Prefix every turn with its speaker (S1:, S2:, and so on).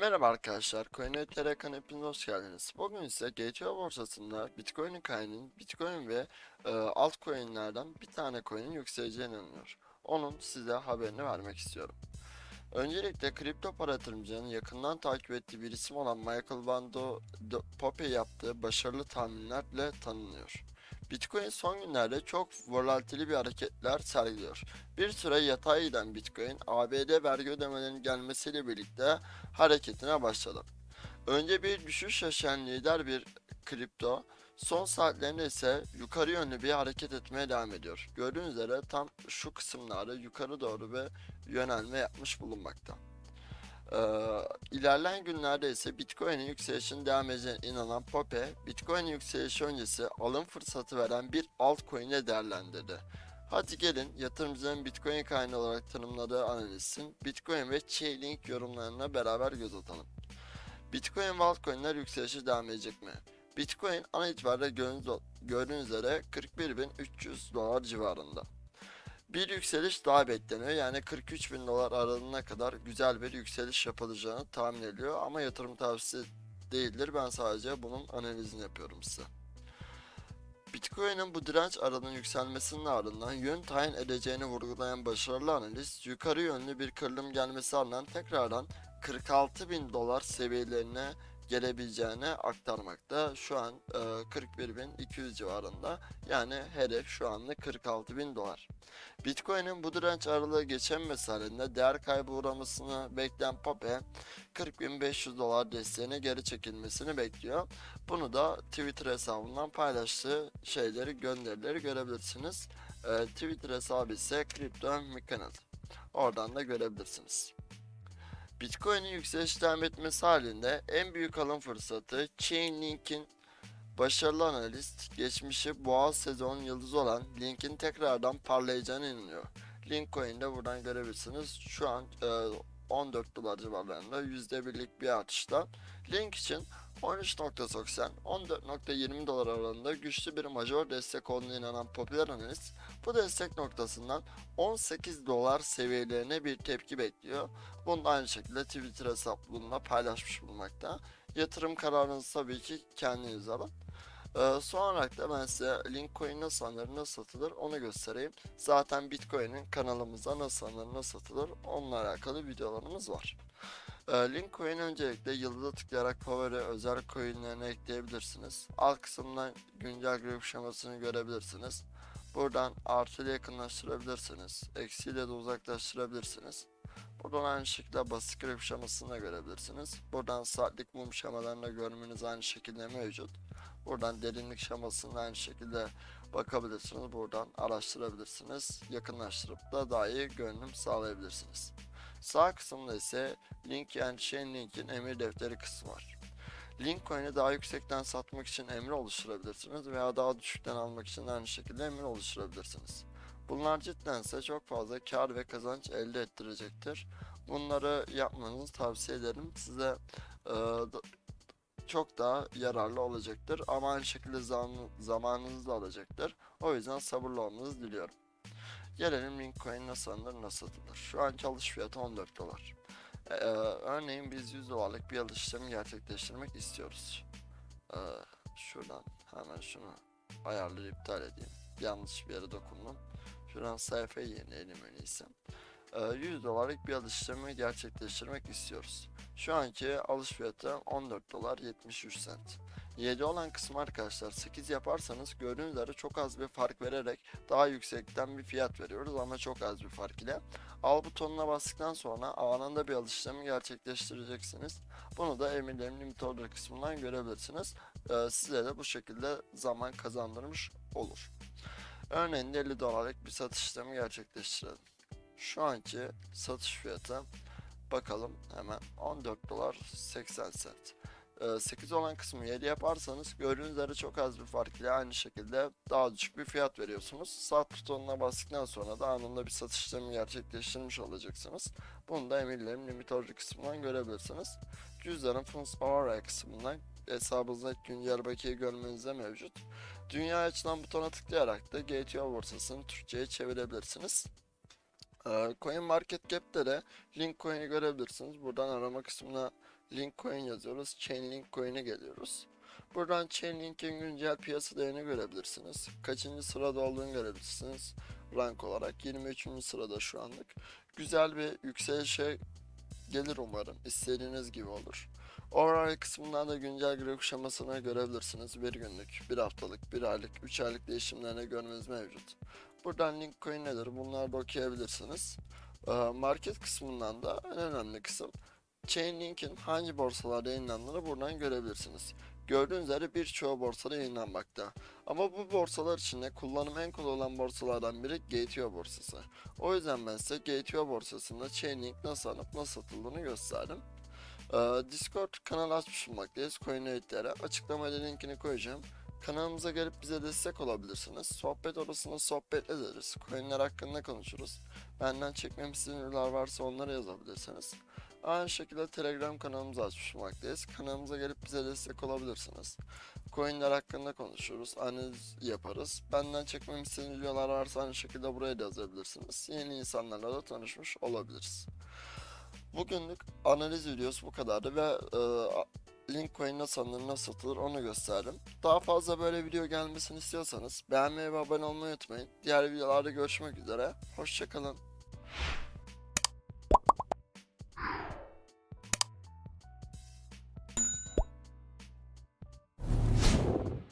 S1: Merhaba arkadaşlar, CoinTR kanalına hoş geldiniz. Bugün ise GTO borsasında Bitcoin coin'in Bitcoin ve e, altcoin'lerden bir tane coin'in yükseleceğine inanıyor. Onun size haberini vermek istiyorum. Öncelikle kripto para yatırımcının yakından takip ettiği bir isim olan Michael Van Do Do- Poppe yaptığı başarılı tahminlerle tanınıyor. Bitcoin son günlerde çok volatil bir hareketler sergiliyor. Bir süre yatay giden Bitcoin, ABD vergi ödemelerinin gelmesiyle birlikte hareketine başladı. Önce bir düşüş yaşayan lider bir kripto, son saatlerinde ise yukarı yönlü bir hareket etmeye devam ediyor. Gördüğünüz üzere tam şu kısımlarda yukarı doğru bir yönelme yapmış bulunmakta. Ee, ilerleyen günlerde ise Bitcoin'in yükselişinin devam edeceğine inanan Pope, Bitcoin'in yükselişi öncesi alım fırsatı veren bir altcoin'e değerlendirdi. Hadi gelin yatırımcıların Bitcoin kaynağı olarak tanımladığı analizin Bitcoin ve Chainlink yorumlarına beraber göz atalım. Bitcoin ve altcoin'ler yükselişi devam edecek mi? Bitcoin an itibariyle gördüğünüz üzere 41.300 dolar civarında. Bir yükseliş daha bekleniyor. Yani 43.000 dolar aralığına kadar güzel bir yükseliş yapılacağını tahmin ediliyor. Ama yatırım tavsiyesi değildir. Ben sadece bunun analizini yapıyorum size. Bitcoin'in bu direnç aralığının yükselmesinin ardından yön tayin edeceğini vurgulayan başarılı analist, yukarı yönlü bir kırılım gelmesi ardından tekrardan 46 bin dolar seviyelerine gelebileceğini aktarmakta. Şu an e, 41.200 civarında. Yani hedef şu anlık 46 bin dolar. Bitcoin'in bu direnç aralığı geçen mesalinde değer kaybı uğramasını bekleyen Pope 40.500 dolar desteğine geri çekilmesini bekliyor. Bunu da Twitter hesabından paylaştığı şeyleri gönderileri görebilirsiniz. Ee, Twitter hesabı ise Crypto Mechanic. Oradan da görebilirsiniz. Bitcoin'in yükseliş devam etmesi halinde en büyük alım fırsatı Chainlink'in başarılı analist geçmişi boğaz sezon yıldızı olan Link'in tekrardan parlayacağına inanıyor. Link coin'de buradan görebilirsiniz. Şu an e, 14 dolar civarlarında %1'lik bir artışla. Link için 13.80 14.20 dolar aralığında güçlü bir major destek olduğuna inanan popüler analist bu destek noktasından 18 dolar seviyelerine bir tepki bekliyor. Bunu da aynı şekilde Twitter hesaplarında paylaşmış bulunmakta. Yatırım kararınızı tabii ki kendiniz alın. Ee, son olarak da ben size Linkcoin nasıl alınır, nasıl satılır onu göstereyim. Zaten Bitcoin'in kanalımızda nasıl alınır, nasıl satılır onunla alakalı videolarımız var. Ee, Linkcoin öncelikle yıldıza tıklayarak favori özel coinlerine ekleyebilirsiniz. Alt kısımdan güncel grafik şemasını görebilirsiniz. Buradan artı ile yakınlaştırabilirsiniz. Eksiyle de uzaklaştırabilirsiniz. Buradan aynı şekilde basit grafik şemasını da görebilirsiniz. Buradan saatlik mum şemalarını görmeniz aynı şekilde mevcut. Buradan derinlik şemasını da aynı şekilde bakabilirsiniz. Buradan araştırabilirsiniz. Yakınlaştırıp da daha iyi görünüm sağlayabilirsiniz. Sağ kısımda ise link yani chain linkin emir defteri kısmı var. Link coin'i daha yüksekten satmak için emir oluşturabilirsiniz veya daha düşükten almak için aynı şekilde emir oluşturabilirsiniz. Bunlar cidden size çok fazla kar ve kazanç elde ettirecektir. Bunları yapmanızı tavsiye ederim. Size e, çok daha yararlı olacaktır. Ama aynı şekilde zaman, zamanınızı da alacaktır. O yüzden sabırlı olmanızı diliyorum. Gelelim Linkcoin nasıl alınır, nasıl satılır. Şu anki alış fiyatı 14 dolar. Ee, örneğin biz 100 dolarlık bir alış işlemi gerçekleştirmek istiyoruz. Ee, şuradan hemen şunu ayarları iptal edeyim. Yanlış bir yere dokundum. Şuradan sayfayı yenileyelim. Ee, 100 dolarlık bir alış işlemi gerçekleştirmek istiyoruz. Şu anki alış fiyatı 14 dolar 73 sent. 7 olan kısmı arkadaşlar 8 yaparsanız gördüğünüz üzere çok az bir fark vererek daha yüksekten bir fiyat veriyoruz ama çok az bir fark ile. Al butonuna bastıktan sonra anında bir alış işlemi gerçekleştireceksiniz. Bunu da emirlerin limit order kısmından görebilirsiniz. Ee, size de bu şekilde zaman kazandırmış olur. Örneğin 50 dolarlık bir satış işlemi gerçekleştirelim. Şu anki satış fiyatı bakalım hemen 14 dolar 80 sent. 8 olan kısmı 7 yaparsanız gördüğünüz üzere çok az bir fark ile aynı şekilde daha düşük bir fiyat veriyorsunuz. Sat butonuna bastıktan sonra da anında bir satış işlemi gerçekleştirmiş olacaksınız. Bunu da emirlerin limit order kısmından görebilirsiniz. Cüzdanın Funds Power kısmından hesabınızda güncel bakiye görmenize mevcut. Dünya açılan butona tıklayarak da GTO borsasını Türkçe'ye çevirebilirsiniz. Ee, Coin Market Cap'te de link coin'i görebilirsiniz. Buradan arama kısmına Link coin yazıyoruz. Chainlink coin'e geliyoruz. Buradan Chainlink'in güncel piyasa değerini görebilirsiniz. Kaçıncı sırada olduğunu görebilirsiniz. Rank olarak 23. sırada şu anlık. Güzel bir yükselişe gelir umarım. İstediğiniz gibi olur. Overall kısmından da güncel grafik şemasını görebilirsiniz. Bir günlük, bir haftalık, bir aylık, üç aylık değişimlerini görmeniz mevcut. Buradan link coin nedir bunları da okuyabilirsiniz. Ee, Market kısmından da en önemli kısım Chainlink'in hangi borsalarda yayınlandığını buradan görebilirsiniz. Gördüğünüz üzere birçoğu borsada yayınlanmakta. Ama bu borsalar içinde kullanım en kolay olan borsalardan biri Gateway borsası. O yüzden ben size Gateway borsasında Chainlink nasıl alınıp nasıl satıldığını gösterdim. Ee, Discord kanalı açmış bulmaktayız. Coinlitlere açıklamaya linkini koyacağım. Kanalımıza gelip bize destek olabilirsiniz. Sohbet odasında sohbet ederiz. Coinler hakkında konuşuruz. Benden çekmem ürünler varsa onları yazabilirsiniz. Aynı şekilde Telegram kanalımızı açmış bulmaktayız. Kanalımıza gelip bize destek olabilirsiniz. Coinler hakkında konuşuruz, analiz yaparız. Benden çekmem istediğiniz videolar varsa aynı şekilde buraya da yazabilirsiniz. Yeni insanlarla da tanışmış olabiliriz. Bugünlük analiz videosu bu kadardı ve e, link coin nasıl alınır, nasıl satılır onu gösterdim. Daha fazla böyle video gelmesini istiyorsanız beğenmeyi ve abone olmayı unutmayın. Diğer videolarda görüşmek üzere. Hoşçakalın.